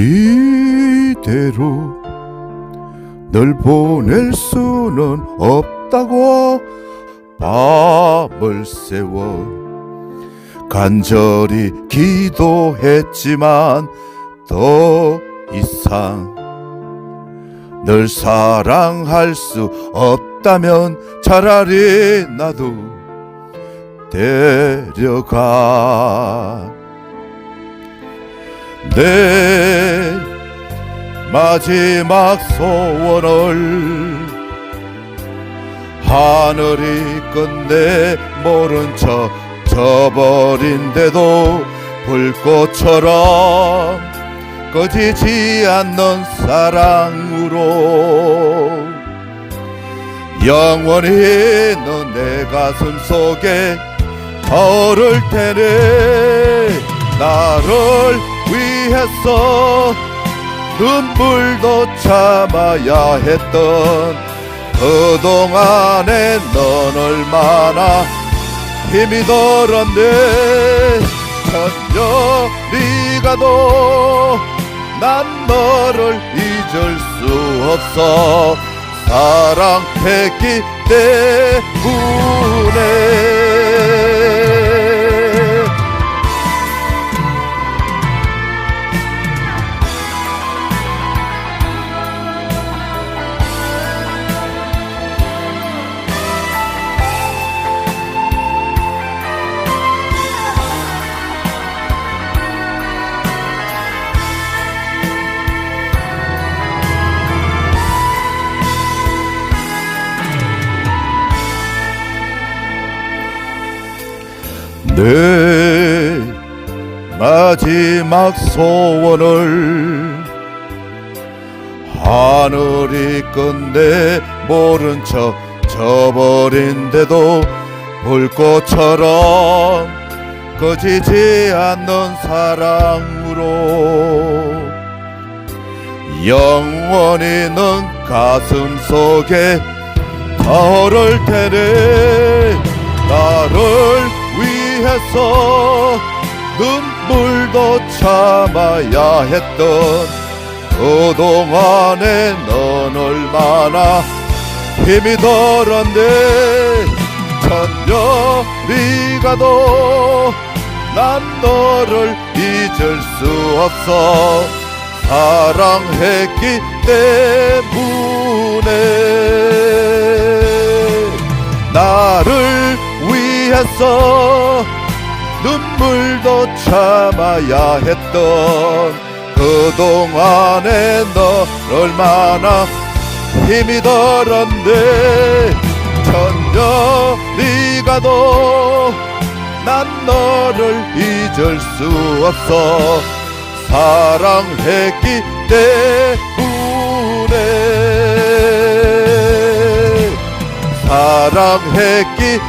이대로 널 보낼 수는 없다고 밤을 새워 간절히 기도했지만 더 이상 널 사랑할 수 없다면 차라리 나도 데려가 내 마지막 소원을 하늘이 끝내 모른 척 저버린데도 불꽃처럼 꺼지지 않는 사랑으로 영원히 너내 가슴 속에 걸을 테네. 나를 위해서 눈물도 참아야 했던 그동안에 넌 얼마나 힘이 들었네. 천년이 가도 난 너를 잊을 수 없어. 사랑했기 때문에 내 마지막 소원을 하늘이 끝내 모른 척 저버린데도 불꽃처럼 꺼지지 않는 사랑으로 영원히 는 가슴 속에 걸을 테네. 나를 위 해서 눈물도 참아야 했던 그동안에 넌 얼마나 힘이 들었네 천년이 가도 난 너를 잊을 수 없어 사랑했기 때문에 나를 위해서 참아야 했던 그동안에 너 얼마나 힘이 들었네 천년이 가도 난 너를 잊을 수 없어. 사랑했기 때문에. 사랑했기